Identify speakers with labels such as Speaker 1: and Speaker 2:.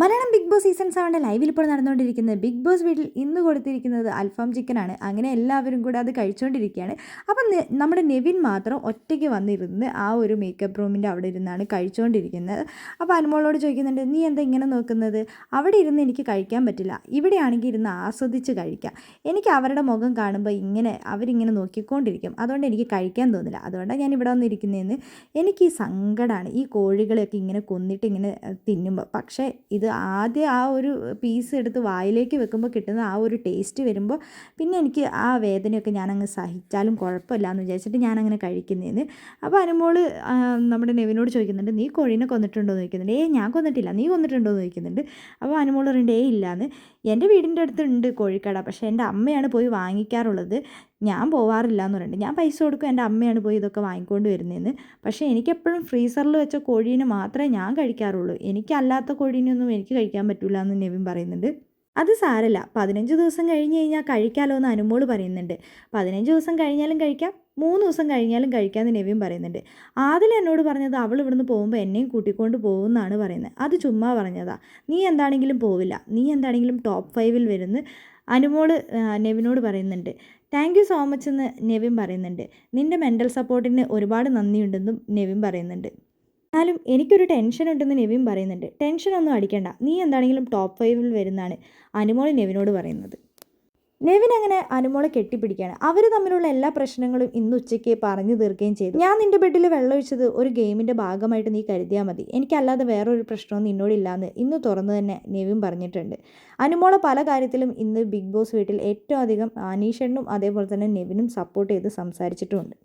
Speaker 1: Malayalam big Boss season സെവന്റെ ലൈവിൽ ഇപ്പോൾ നടന്നുകൊണ്ടിരിക്കുന്നത്. ബിഗ് ബോസ് വീട്ടിൽ ഇന്ന് കൊടുത്തിരിക്കുന്നത് അൽഫാം ചിക്കനാണ്. അങ്ങനെ എല്ലാവരും കൂടെ അത് കഴിച്ചുകൊണ്ടിരിക്കുകയാണ്. അപ്പം നമ്മുടെ നെവിൻ മാത്രം ഒറ്റയ്ക്ക് വന്നിരുന്ന് ആ ഒരു മേക്കപ്പ് റൂമിന്റെ അവിടെ ഇരുന്നാണ് കഴിച്ചുകൊണ്ടിരിക്കുന്നത്. അപ്പോൾ അനുമോളോട് ചോദിക്കുന്നുണ്ട് നീ എന്താ ഇങ്ങനെ നോക്കുന്നത്? അവിടെ ഇരുന്ന് എനിക്ക് കഴിക്കാൻ പറ്റില്ല. ഇവിടെയാണെങ്കിൽ ഇരുന്ന് ആസ്വദിച്ച് കഴിക്കാം. എനിക്ക് അവരുടെ മുഖം കാണുമ്പോൾ ഇങ്ങനെ അവരിങ്ങനെ നോക്കിക്കൊണ്ടിരിക്കും. അതുകൊണ്ട് എനിക്ക് കഴിക്കാൻ തോന്നില്ല. അതുകൊണ്ടാണ് ഞാൻ ഇവിടെ വന്നിരിക്കുന്നതെന്ന് എനിക്ക് ഈ സങ്കടമാണ് ഈ കോഴികളെയൊക്കെ ഇങ്ങനെ കൊന്നിട്ട് ഇങ്ങനെ തിന്നുമ്പോൾ പക്ഷേ ഇത് ആദ്യം ആ ഒരു പീസ് എടുത്ത് വായിലേക്ക് വെക്കുമ്പോൾ കിട്ടുന്ന ആ ഒരു ടേസ്റ്റ് വരുമ്പോൾ പിന്നെ എനിക്ക് ആ വേദനയൊക്കെ ഞാനങ്ങ് സഹിച്ചാലും കുഴപ്പമില്ല എന്ന് വിചാരിച്ചിട്ട് ഞാനങ്ങനെ കഴിക്കുന്നതെന്ന് അപ്പോൾ അനുമോൾ നമ്മുടെ നെവിനോട് ചോദിക്കുന്നുണ്ട് നീ കോഴീനെ കൊന്നിട്ടുണ്ടോ എന്ന് ചോദിക്കുന്നുണ്ട്. ഏ ഞാൻ കൊന്നിട്ടില്ല. നീ കൊന്നിട്ടുണ്ടോ എന്ന് ചോദിക്കുന്നുണ്ട്. അപ്പോൾ അനുമോൾ പറയുന്നുണ്ട് ഏ ഇല്ലാന്ന്. എന്റെ വീടിന്റെ അടുത്തുണ്ട് കോഴിക്കട. പക്ഷേ എന്റെ അമ്മയാണ് പോയി വാങ്ങിക്കാറുള്ളത്. ഞാൻ പോവാറില്ല എന്ന് പറയുന്നുണ്ട് ഞാൻ പൈസ കൊടുക്കും എന്റെ അമ്മയാണ് പോയി ഇതൊക്കെ വാങ്ങിക്കൊണ്ട് വരുന്നതെന്ന്. പക്ഷേ എനിക്കെപ്പോഴും ഫ്രീസറിൽ വെച്ച കോഴീനെ മാത്രമേ ഞാൻ കഴിക്കാറുള്ളൂ. എനിക്കല്ലാത്ത കോഴീനെയൊന്നും എനിക്ക് കഴിക്കാൻ പറ്റില്ല എന്ന് നെവിൻ പറയുന്നുണ്ട്. അത് സാരല്ല. പതിനഞ്ച് ദിവസം കഴിഞ്ഞ് കഴിഞ്ഞാൽ കഴിക്കാമല്ലോ എന്ന് അനുമോൾ പറയുന്നുണ്ട്. പതിനഞ്ച് ദിവസം കഴിഞ്ഞാലും കഴിക്കാം മൂന്ന് ദിവസം കഴിഞ്ഞാലും കഴിക്കാമെന്ന് നെവിൻ പറയുന്നുണ്ട്. ആദിൽ എന്നോട് പറഞ്ഞത് അവൾ ഇവിടുന്ന് പോകുമ്പോൾ എന്നെയും കൂട്ടിക്കൊണ്ട് പോകുമെന്നാണ് പറയുന്നത്. അത് ചുമ്മാ പറഞ്ഞതാ. നീ എന്താണെങ്കിലും പോവില്ല. നീ എന്താണെങ്കിലും ടോപ്പ് ഫൈവിൽ വരുന്ന് അനുമോൾ നെവിനോട് പറയുന്നുണ്ട്. താങ്ക് യു സോ മച്ച് എന്ന് നെവിൻ പറയുന്നുണ്ട്. നിന്റെ മെന്റൽ സപ്പോർട്ടിന് ഒരുപാട് നന്ദിയുണ്ടെന്നും നെവിൻ പറയുന്നുണ്ട്. എന്നാലും എനിക്കൊരു ടെൻഷൻ ഉണ്ടെന്ന് നെവിൻ പറയുന്നുണ്ട്. ടെൻഷനൊന്നും അടിക്കണ്ട. നീ എന്താണെങ്കിലും ടോപ്പ് ഫൈവിൽ വരുന്നതാണ് അനുമോൾ നെവിനോട് പറയുന്നത്. നെവിൻ അങ്ങനെ അനുമോളെ കെട്ടിപ്പിടിക്കുകയാണ്. അവർ തമ്മിലുള്ള എല്ലാ പ്രശ്നങ്ങളും ഇന്ന് ഉച്ചയ്ക്ക് പറഞ്ഞു തീർക്കുകയും ചെയ്തു. ഞാൻ നിന്റെ ബെഡിൽ വെള്ളമൊഴിച്ചത് ഒരു ഗെയിമിന്റെ ഭാഗമായിട്ട് നീ കരുതിയാൽ മതി. എനിക്കല്ലാതെ വേറൊരു പ്രശ്നവും നിന്നോടില്ലാന്ന് ഇന്ന് തുറന്നു തന്നെ നെവിൻ പറഞ്ഞിട്ടുണ്ട്. അനുമോളെ പല കാര്യത്തിലും ഇന്ന് ബിഗ് ബോസ് വീട്ടിൽ ഏറ്റവും അധികം അനീഷണ്ണും അതേപോലെ തന്നെ നെവിനും സപ്പോർട്ട് ചെയ്ത് സംസാരിച്ചിട്ടുമുണ്ട്.